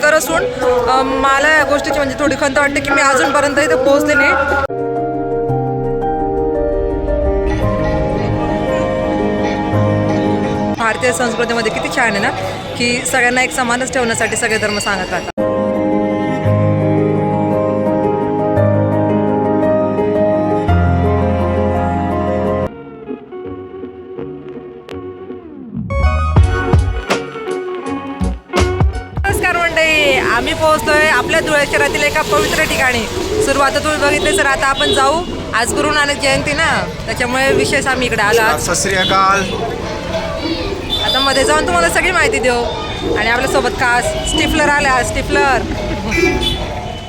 धुळेकर असून मला या गोष्टीची म्हणजे थोडी खंत वाटते की मी अजूनपर्यंत इथे पोहोचले नाही. भारतीय संस्कृतीमध्ये किती छान आहे ना की सगळ्यांना एक समानच ठेवण्यासाठी सगळे धर्म सांगत राहतात मंडळी आम्ही पोहोचतोय आपल्या धुळे शहरातील एका पवित्र ठिकाणी. सुरुवात तुम्ही बघितली सर आता आपण जाऊ. आज गुरु नानक जयंती ना? त्याच्यामुळे विशेष आम्ही इकडे आलो. सत श्री अकाल. आता मध्ये जाऊन तुम्हाला सगळी माहिती देऊ. आणि आपल्यासोबत खास स्टिफलर आल्या स्टिफलर.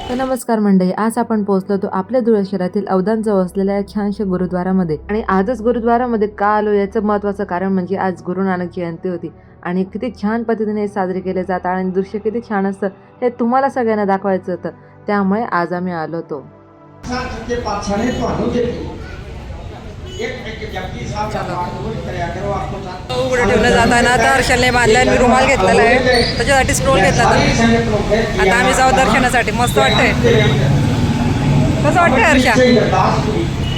तर नमस्कार मंडळी आज आपण पोहोचलो तो आपल्या धुळे शहरातील अवदान जवळ असलेल्या या छानशा गुरुद्वारामध्ये. आणि आजच गुरुद्वारामध्ये का आलो याचं महत्वाचं कारण म्हणजे आज गुरु नानक जयंती होती. आणि किती छान पद्धतीने साजरे केले जातात आणि दृश्य किती छान असतं हे तुम्हाला सगळ्यांना दाखवायचं होतं. त्यामुळे आज आम्ही आलो होतो. उघडं ठेवलं जाताना दर्शनने बांधलं मी रुमाल घेतलेला आहे. त्याच्यासाठी स्टोल घेतला आता आम्ही जाऊ दर्शनासाठी. मस्त वाटतंय. कसं वाटतंय हर्षा?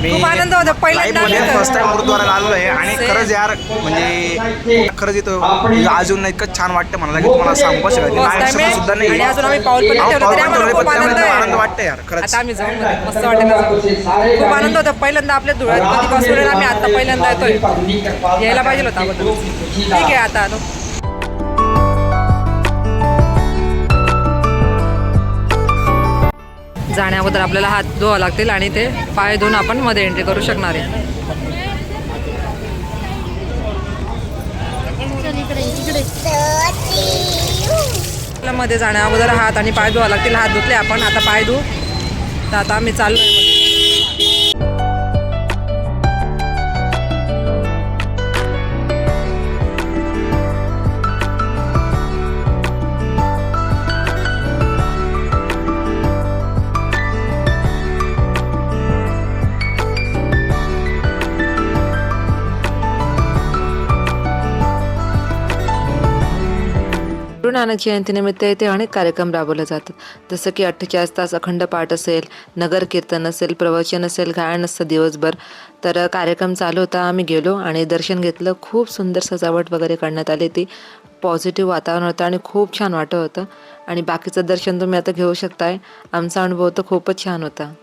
मी खूप आनंद होतो. पहिल्यांदा आलो फर्स्ट टाइम. गुरुद्वाराला आलो आहे. आणि. खरंच यार म्हणजे खरंच इथं अजून इतकं छान वाटतं मला की तुम्हाला सांगू शकत नाही. First माझ्या time आहे. सुद्धा नाही आणि अजून आम्ही पाऊल पण ठेवलं. तरी आम्हाला खूप आनंद आहे. आनंद वाटतं यार खरंच. आता आम्ही जाऊन मध्ये मस्त वाटतं खूप आनंद होता. पहिल्यांदा आपल्या धुळ्यात कधी बसवलेला आम्ही आता पहिल्यांदा येतोय. यायला पाहिजे होता अगोदर ठीक आहे आता आलो. जाण्या अगोदर आपल्याला हात धुवा लागतील आणि ते पाय धुवून आपण मध्ये एंट्री करू शकणार आहे. मध्ये जाण्या अगोदर हात आणि पाय धुवा लागतील. हात धुतले आपण आता पाय धुवू तर आता आम्ही चाललोय. मध्ये नानक जयंतीनिमित्त येथे अनेक कार्यक्रम राबवले जातात. जसं की अठ्ठेचाळीस तास अखंड पाठ असेल नगर कीर्तन असेल प्रवचन असेल गायन असतं दिवसभर. तर कार्यक्रम चालू होता आम्ही गेलो आणि दर्शन घेतलं. खूप सुंदर सजावट वगैरे करण्यात आली ती पॉझिटिव्ह वातावरण होतं आणि खूप छान वाटत होतं. आणि बाकीचं दर्शन तुम्ही आता घेऊ शकताय. आमचा अनुभव तर खूपच छान होता.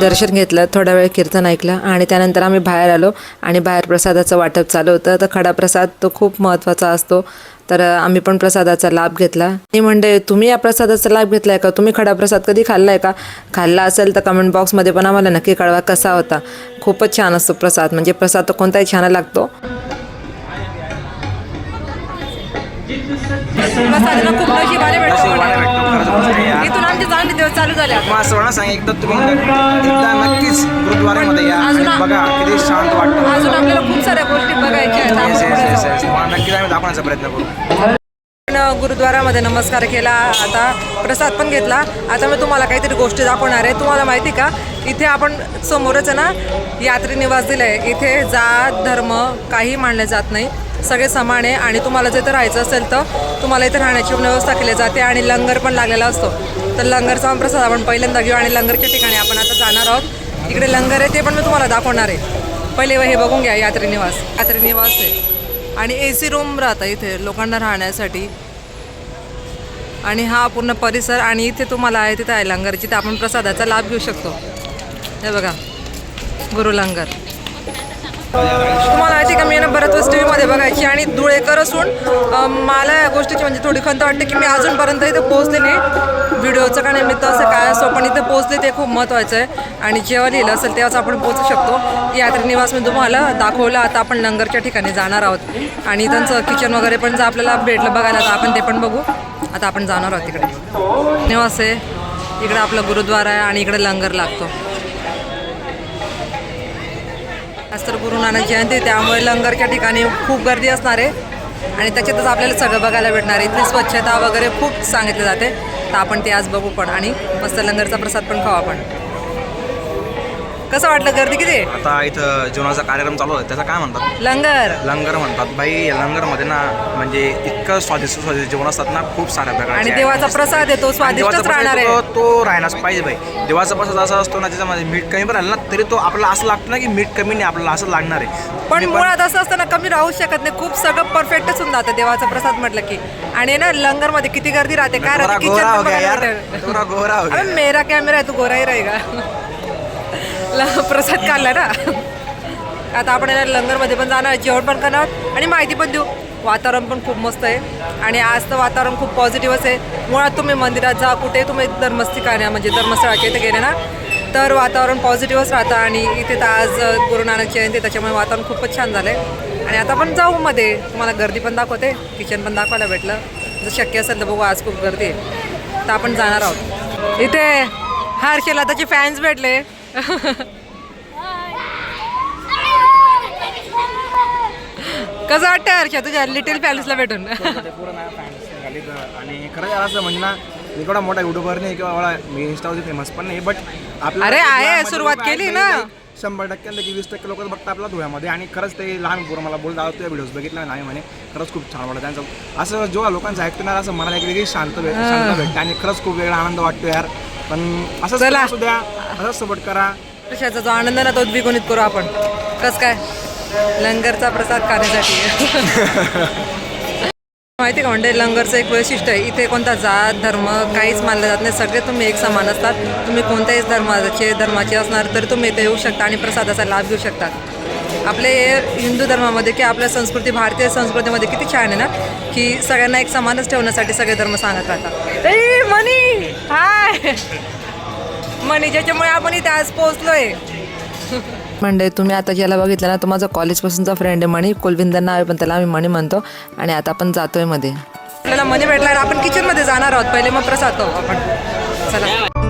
दर्शन घेतलं थोडा वेळ कीर्तन ऐकलं आणि त्यानंतर आम्ही बाहेर आलो आणि बाहेर प्रसादाचं वाटप चालू होतं. तर खडा प्रसाद तो खूप महत्त्वाचा असतो. तर आम्ही पण प्रसादाचा लाभ घेतला. आणि म्हणजे तुम्ही या प्रसादाचा लाभ घेतलाय का? तुम्ही खडा प्रसाद कधी खाल्लाय का? खाल्ला असेल तर कमेंट बॉक्समध्ये पण आम्हाला नक्की कळवा कसा होता. खूपच छान असतो प्रसाद. म्हणजे प्रसाद तो कोणताही छान लागतो. प्रसादाला खूप नशिबाने भेटतो चांगले दिवस चालू झाले. तुम्हाला सर्वांना सांग एकदा तुम्ही एकदा नक्कीच गुरुद्वारामध्ये या. आणि बघा किती शांत वाटतं. अजून आपल्याला खूप साऱ्या गोष्टी बघायच्या आहेत. येस आपण येस पुढे येस जाऊ. येस. तुम्हाला नक्कीच आम्ही दाखवण्याचा प्रयत्न करू. गुरुद्वारामध्ये नमस्कार केला आता प्रसाद पण घेतला. आता मी तुम्हाला काहीतरी गोष्टी दाखवणार आहे. तुम्हाला माहिती का? इथे आपण समोरच आहे ना यात्री निवास दिला आहे इथे जात धर्म काही मानले जात नाही. सगळे समान आहे. आणि तुम्हाला जर इथं राहायचं असेल तर तुम्हाला इथे राहण्याची व्यवस्था केली जाते आणि लंगर पण लागलेला असतो. तर लंगरचा प्रसाद आपण पहिल्यांदा घेऊ आणि लंगरच्या ठिकाणी आपण आता जाणार आहोत? इकडे लंगर आहे ते पण मी तुम्हाला दाखवणार आहे. पहिले हे बघून घ्या यात्री निवास. यात्री निवास आहे. आणि ए सी रूम राहतं इथे लोकांना राहण्यासाठी. आणि हा पूर्ण परिसर आणि इथे तुम्हाला आहे तिथं आहे लंगर जिथे आपण प्रसादाचा लाभ घेऊ शकतो. हे बघा गुरु लंगर. तुम्हाला माहिती का मी ना बऱ्याच वेळेस टी व्हीमध्ये बघायची आणि धुळेकर असून मला या गोष्टीची म्हणजे थोडी खंत वाटते की मी अजूनपर्यंत इथे पोहोचले नाही. व्हिडिओचं का निमित्त असं काय असो पण इथे पोहोचले ते खूप महत्त्वाचं आहे. आणि जेव्हा लिहिलं असेल तेव्हाच आपण पोहोचू शकतो. यात्री निवास मी तुम्हाला दाखवलं. आता आपण लंगरच्या ठिकाणी जाणार आहोत. आणि त्यांचं किचन वगैरे पण जर आपल्याला भेटलं बघायला तर आपण ते पण बघू. आता आपण जाणार आहोत तिकडे. निवास आहे. इकडे आपलं गुरुद्वारा आहे आणि इकडे लंगर लागतो. आज तर गुरु नानक जयंती त्यामुळे लंगरच्या ठिकाणी खूप गर्दी असणार आहे. आणि त्याच्यातच आपल्याला सगळं बघायला भेटणार आहे. इथली स्वच्छता वगैरे खूप सांगितलं जाते. तर आपण ते आज बघू पण आणि मस्त लंगरचा प्रसाद पण खाऊ आपण. कसं वाटलं गर्दी किती? आता इथं जेवणाचा कार्यक्रम चालू आहे त्याचा काय म्हणतात? लंगर. लंगर म्हणतात. बाई या लंगरमध्ये ना म्हणजे इतकं स्वादिष्ट स्वादिष्ट जेवण असतात ना खूप साऱ्या प्रकारचे. आणि. देवाचा प्रसाद आहे तो आणि स्वादिष्टच राहणार आहे तो- तो पाहिजे बाई. देवाचा प्रसाद असा असतो ना त्याच्यामध्ये मीठ कमी पण राहिलं ना तरी तो आपल्याला असं लागतं ना की मीठ कमी नाही आपल्याला असं लागणार आहे. पण मी मुळात असं असतं ना कमी राहू शकत नाही. खूप सगळं परफेक्टच होऊन जातं देवाचा प्रसाद म्हटलं की. आणि ना लंगरमध्ये किती गर्दी राहते काय राहते गोरा हो गया यार. गोरा हो गया. मेरा कॅमेरा आहे तू गोराही रहेगा ल- प्रसाद काढला ना. आता आपण याला लंगरमध्ये पण जाणार जेवण पण करणार आणि माहिती पण देऊ. वातावरण पण खूप मस्त आहे. आणि आज तर वातावरण खूप पॉझिटिव्हच आहे. मुळात तुम्ही मंदिरात जा कुठे तुम्ही धर्मस्थी धर्मस्थिकाने म्हणजे धर्मस्थळाच्या इथे गेले ना तर वातावरण पॉझिटिव्हच राहतं. आणि इथे तर आज गुरु नानक जयंती त्याच्यामुळे वातावरण खूपच छान झालं आहे आणि आता पण जाऊ मध्ये. तुम्हाला गर्दी पण दाखवते किचन पण दाखवायला भेटलं. जर शक्य असेल तर बघू आज खूप गर्दी आहे. तर आपण जाणार आहोत. इथे हर्षला त्याचे फॅन्स भेटले. कसं वाटतं हर्षा तुझ्या लिटिल पॅलेसला भेटून? आणि खरं असं म्हणजे ना मी एवढा मोठा युट्यूबर नाही किंवा एवढा मी इंस्टावरती फेमस पण नाही बट आपल्या अरे आहे, सुरुवात आहेत केली ना. शंभर टक्क्यांपैकी वीस टक्के लोक बघतात आपल्या धुळ्यामध्ये. आणि खरंच ते लहान पोरं मला बोलतात तुझ्या व्हिडिओज बघितला नाही म्हणे. खरंच खूप छान वाटतं त्यांचं. असं जेव्हा लोकांचं ऐकतो ना असं मला एक वेगळी शांत भेट शांत भेटते आणि खरंच खूप वेगळा आनंद वाटतो यार. पण असंच चला. असू द्या असंच सपोर्ट करा. हर्षाचा जो आनंद ना तो द्विगुणित करू आपण. कस काय? लंगरचा प्रसाद खाण्यासाठी. माहिती का म्हणजे लंगरचं एक वैशिष्ट्य आहे इथे कोणता जात धर्म काहीच मानलं जात नाही. सगळे तुम्ही एक समान असतात. तुम्ही कोणत्याही धर्माचे धर्माचे असणार तरी तुम्ही इथे येऊ शकता आणि प्रसादाचा लाभ घेऊ शकतात आपले हिंदू धर्मामध्ये किंवा आपल्या संस्कृती भारतीय संस्कृतीमध्ये किती छान आहे ना की सगळ्यांना एक समानच ठेवण्यासाठी सगळे धर्म सांगत राहतात. A money! हाय. मनी ज्याच्यामुळे आपण इथे आज पोहोचलोय. म्हणजे तुम्ही आता ज्याला बघितलं ना तो माझा कॉलेजपासूनचा फ्रेंड आहे मणी कुलविंदर नाव आहे पण त्याला आम्ही मणी म्हणतो. आणि आता आपण जातोयमध्ये आपल्याला मनी भेटल्यावर आपण किचनमध्ये जाणार आहोत. पहिले मग प्रसाद खाऊ आपण. चला.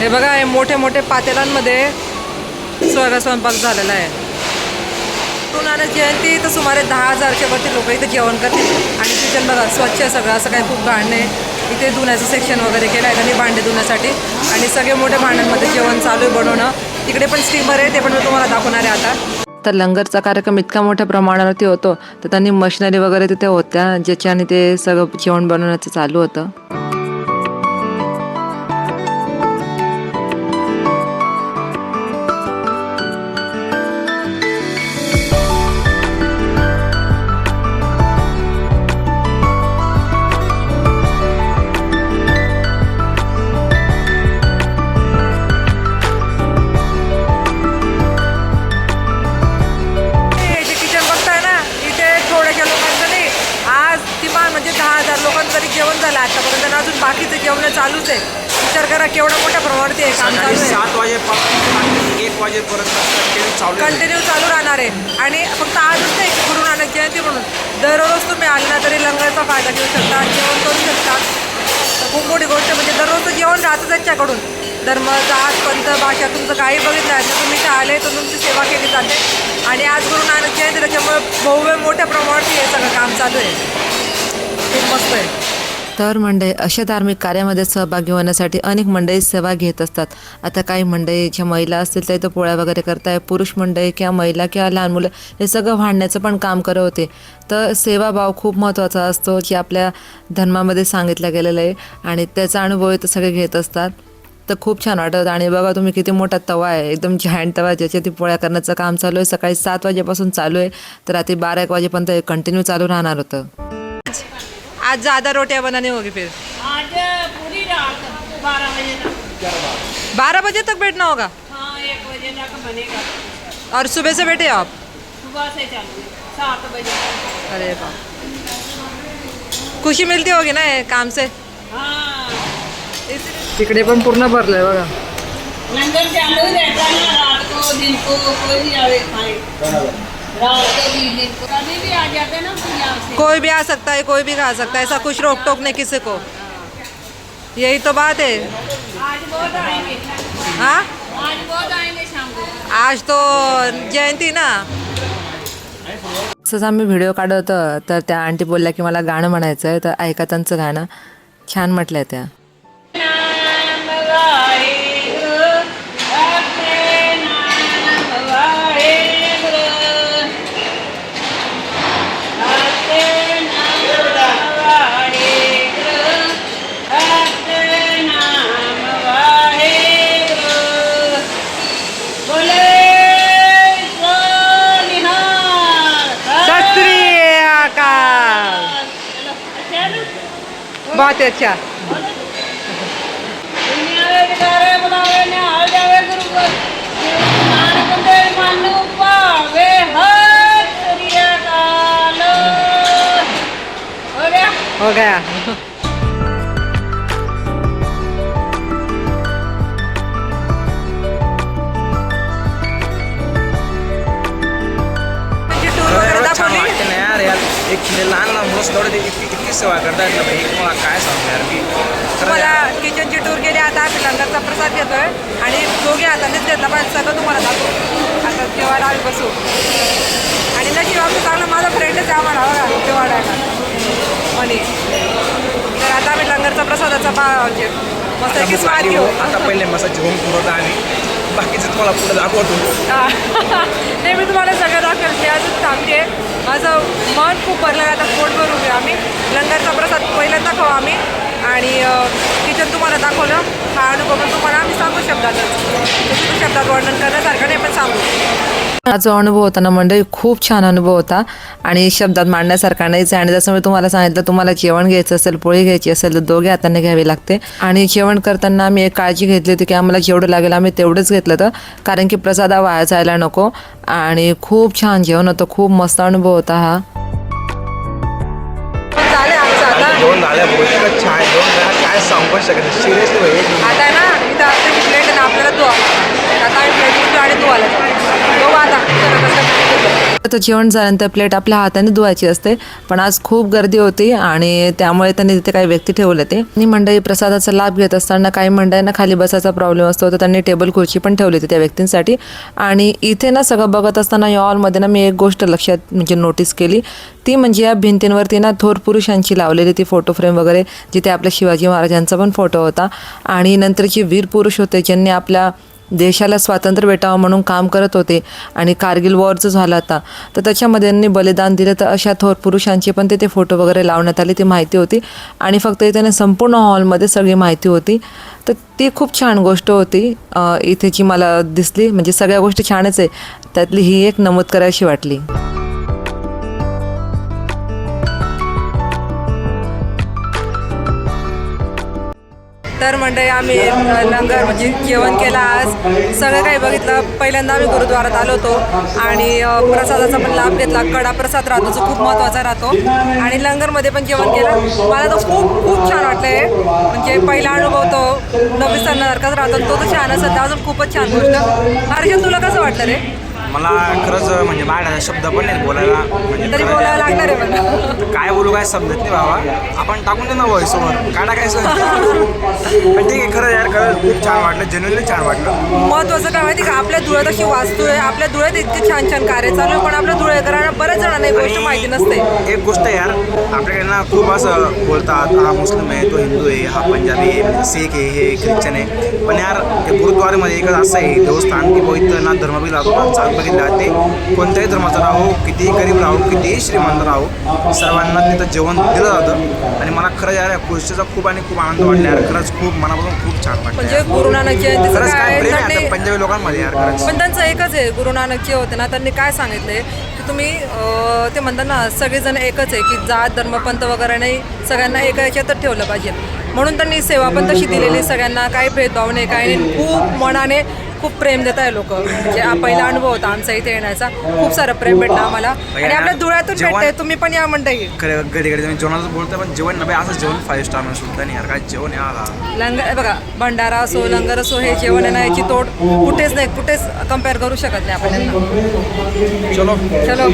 हे बघा हे मोठे मोठे पातेलांमध्ये स्वर्ग स्वयंपाक झालेला आहे. गुरु जयंती तर सुमारे दहा हजारच्या वरती लोक इथे जेवण करतील. आणि किचन बघा स्वच्छ आहे सगळं असं काही खूप घाण नाही इथे धुण्याचं सेक्शन वगैरे केलं आहे त्यांनी भांडे धुण्यासाठी. आणि सगळे मोठ्या भांड्यांमध्ये जेवण चालू आहे बनवणं. तिकडे पण स्टीमर आहे ते पण मी तुम्हाला दाखवणार आहे आता. तर लंगरचा कार्यक्रम इतका मोठ्या प्रमाणावरती होतो तर त्यांनी मशिनरी वगैरे तिथे होत्या ज्याच्याने ते सगळं जेवण बनवण्याचं चालू होतं. झालं आतापर्यंत अजून बाकीचं जेवण चालूच आहे. विचार करा केवढं मोठ्या प्रमाणावरती हे काम चालू आहे. सात वाजेपासून एक वाजेपर्यंत कंटिन्यू चालू आहे. कंटिन्यू चालू राहणार आहे. आणि फक्त आजच नाही गुरु नानक जयंती म्हणून दररोज तुम्ही आले ना तरी लंगरचा फायदा घेऊ शकता जेवण करू शकता. खूप मोठी गोष्ट म्हणजे दररोजचं जेवण राहतं त्यांच्याकडून धर्म जात पंथ भाषा तुमचं काही बघितलं आहे तर तुम्ही इथे आले तर तुमची सेवा केली जाते. आणि आज गुरु नानक जयंती त्याच्यामुळे भव्य मोठ्या प्रमाणावरती हे सगळं काम चालू आहे. खूप मस्त आहे. तर मंडळी अशा धार्मिक कार्यामध्ये सहभागी होण्यासाठी अनेक मंडळी सेवा घेत असतात. आता काही मंडळी ज्या महिला असतील त्या इथं पोळ्या वगैरे करताय पुरुष मंडळी किंवा महिला किंवा लहान मुलं हे सगळं भांडण्याचं पण काम करत होते. तर सेवाभाव खूप महत्त्वाचा असतो जे आपल्या धर्मामध्ये सांगितलं गेलेलं आहे. आणि त्याचा अनुभव इथं सगळे घेत असतात. तर खूप छान वाटत आणि बघा तुम्ही किती मोठा तवा आहे. एकदम जॉईंट तवा ज्याच्या ती पोळ्या करण्याचं काम चालू आहे. सकाळी सात वाजेपासून चालू आहे. तर रात्री बारा एक वाजेपर्यंत कंटिन्यू चालू राहणार होतं. आज ज़्यादा रोटियाँ बनानी होगी फिर। आज पूरी रात बारह बजे तक। बारह बजे तक बैठना होगा? हाँ एक बजे तक बनेगा। और सुबह से बैठे आप? सुबह से चालू सात बजे तक। अरे बाप खुशी मिलती होगी ना काम से? हाँ। तिकडे पण पूर्ण भरलंय बघा. लंगर चालू रहता है ना रात को दिन को कोई भी आवे खाए। कोई भी आ सकता है कोई भी खा सकता है ऐसा कुछ रोक टोक नहीं किसी को। यही तो बात है। आज बहुत आएंगे हाँ? आज बहुत आएंगे शाम को आज तो जयंती ना। तसंच आम्ही व्हिडिओ काढत होतो तर त्या आंटी बोलल्या की मला गाणं म्हणायचं आहे तर ऐका त्यांचं गाणं. छान म्हटलं त्या. बहुत अच्छा हो गया एक लहान लहान मस्त सोडत इतकी इतकी सेवा करतात ना भाई मला काय सांगू यार मी? खरं तुम्हाला यार, किचनची टूर केली आता आम्ही लंगरचा प्रसाद घेतोय आणि दोघे हातानेच घेतला पण सगळं तुम्हाला दाखवू. आता जेवायला आम्ही बसू. आणि नशीब आमचं चांगलं माझा फ्रेंडच आहे आम्हाला बघा जेवायला. म्हणे तर आता आम्ही लंगरचा प्रसादाचा पा म्हणजे मस्त की स्वाद घेऊ. हो. आता पहिले मसा जेवण पुरवतो आम्ही. बाकीचं तुम्हाला पुढे दाखवतो. नाही मी तुम्हाला सगळं दाखवेल मी अजून थांबते. माझं मन खूप भरलं आहे. आता पोट भरून आम्ही. लंगरचा प्रसाद पहिल्यांदा खाऊ आम्ही. आणि किचन तुम्हाला दाखवलं. हा अनुभव पण तुम्हाला आम्ही सांगू शब्दातच तसं शब्दात वर्णन करण्यासारखं नाही पण सांगू. हा जो अनुभव होता ना मंडळी खूप छान अनुभव होता. आणि शब्दात मांडण्यासारखा नाहीच आहे आणि जसं मी तुम्हाला सांगितलं तुम्हाला जेवण घ्यायचं असेल पोळी घ्यायची असेल तर दोघे हाताने घ्यावी लागते. आणि जेवण करताना आम्ही एक काळजी घेतली होती की आम्हाला जेवढं लागेल आम्ही तेवढंच घेतलं होतं. कारण की प्रसादा वाया जायला नको. आणि खूप छान जेवण होतं. खूप मस्त अनुभव होता हा. आवश्यक आहे पण शकत सिरियसली तर जेवण झाल्यानंतर प्लेट आपल्या हाताने धुवायची असते पण आज खूप गर्दी होती आणि त्यामुळे त्यांनी तिथे काही व्यक्ती ठेवले ते आणि मंडळी प्रसादाचा लाभ घेत असताना काही मंडळींना खाली बसायचा प्रॉब्लेम असतो तर त्यांनी टेबल खुर्ची पण ठेवली होती त्या व्यक्तींसाठी. आणि इथे ना सगळं बघत असताना या हॉलमध्ये ना मी एक गोष्ट लक्षात म्हणजे नोटीस केली. ती म्हणजे या भिंतींवरती ना थोर पुरुषांची लावलेली ती फोटो फ्रेम वगैरे जिथे आपल्या शिवाजी महाराजांचा पण फोटो होता. आणि नंतरचे वीर पुरुष होते ज्यांनी आपल्या देशाला स्वातंत्र्य भेटावं म्हणून काम करत होते आणि कारगिल वॉरचं झाला आता. तर त्याच्यामध्ये त्यांनी बलिदान दिलं तर अशा थोर पुरुषांचे पण तिथे फोटो वगैरे लावण्यात आले ती माहिती होती. आणि फक्त इथे संपूर्ण हॉलमध्ये सगळी माहिती होती. तर ती खूप छान गोष्ट होती. इथेची इथे जी मला दिसली म्हणजे सगळ्या गोष्टी छानच आहे. त्यातली ही एक नमूद करायची वाटली. तर मंडळी आम्ही लंगर म्हणजे जेवण केलं आज. सगळं काही बघितलं. पहिल्यांदा आम्ही गुरुद्वारात आलो होतो आणि प्रसादाचा पण लाभ घेतला. कडा प्रसाद राहतो जो खूप महत्त्वाचा राहतो. आणि लंगरमध्ये पण जेवण केलं. मला तर खूप खूप छान वाटलं आहे म्हणजे पहिला अनुभव तो न विसरण्यासारखाच राहतो. तो तर छान असेल. अजून खूपच छान गोष्ट. हर्षद तुला कसं वाटलं रे? मला खरंच म्हणजे माझ्या शब्द पण नाही बोलायला. म्हणजे तरी. लागणार आहे मला काय बोलू काय समजत नाही बाबा. आपण टाकून दे ना व्हॉइस ओव्हर काय टाकायचं पण ठीक आहे खरं यार खरं खूप छान वाटलं जेन्युअनली छान वाटलं. महत्वाचं काय माहिती का? आपल्या धुळ्यात अशी वास्तू आहे आपल्या धुळ्यात इतके छान छान कार्य चालू आहे पण आपल्या धुळेकरांना बऱ्याच जणांना ही गोष्ट माहिती नसते. एक गोष्ट आहे यार आपल्याकडे ना खूप असं बोलतात हा मुस्लिम आहे तो हिंदू आहे हा पंजाबी आहे म्हणजे सिख आहे हे ख्रिश्चन आहे. पण यार हे गुरुद्वारेमध्ये एकच असं आहे देवस्थान की इथं ना धर्मबी जातो ना सांगितलं जाते कोणत्याही धर्माचा राहो कितीही गरीब राहो कितीही श्रीमंत राहो सर्वांना तिथं जेवण दिलं जातं. आणि मला खरं यार या गोष्टीचा खूप आणि खूप आनंद वाटला यार. खरंच खूप मनापासून खूप छान वाटलं म्हणजे यार. गुरु नानक जयंतीचं खरंच काय काय प्रेम आहे त्यांनी- आता पंजाबी लोकांमध्ये यार खरंच. पण त्यांचं एकच आहे गुरु नानक जे होते ना त्यांनी काय सांगितलंय की तुम्ही अं, ते म्हणतात ना सगळेजण एकच आहे की जात धर्म पंथ वगैरे नाही सगळ्यांना एका याच्यातच ठेवलं पाहिजे. म्हणून त्यांनी सेवा पण तशी दिलेली सगळ्यांना काही भेदभाव नाही काही नाही. खूप मनाने खूप प्रेम देत आहे लोक. म्हणजे हा पहिला अनुभव होता आमचा इथे येण्याचा. खूप सारं प्रेम भेटलं आम्हाला. आणि आपल्या धुळ्यातून जेवण- भेटतंय तुम्ही पण या मंडळी. खरं घडी घडी तुम्ही जेवणाचं बोलतोय पण जेवण नव्हे असं जेवण फाईव्ह स्टार म्हणून सुद्धा नाही यार. काय जेवण आहे आला लंगर बघा भंडारा असो लंगर असो हे जेवण आहे ना याची तोड कुठेच नाही कुठेच कंपेअर करू शकत नाही आपण यांना. चलो. चलो.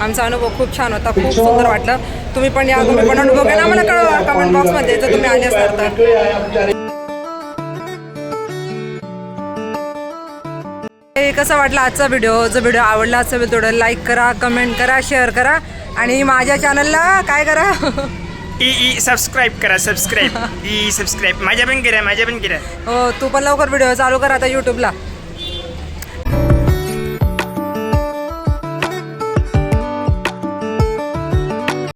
आमचा अनुभव खूप छान होता खूप सुंदर वाटलं. तुम्ही पण या तुम्ही पण अनुभव घ्या ना आम्हाला कळवा कमेंट बॉक्समध्ये जर तुम्ही आले असणार तर. कसं वाटलं आजचा व्हिडिओ जर व्हिडिओ आवडला असेल थोडं लाईक करा कमेंट करा शेअर करा. आणि माझ्या चॅनलला काय करा? ई ई सबस्क्राईब करा सबस्क्राईब ई सबस्क्राईब माझ्या पण करा माझ्या पण करा हो तू पण लवकर व्हिडिओ चालू कर आता यूट्यूबला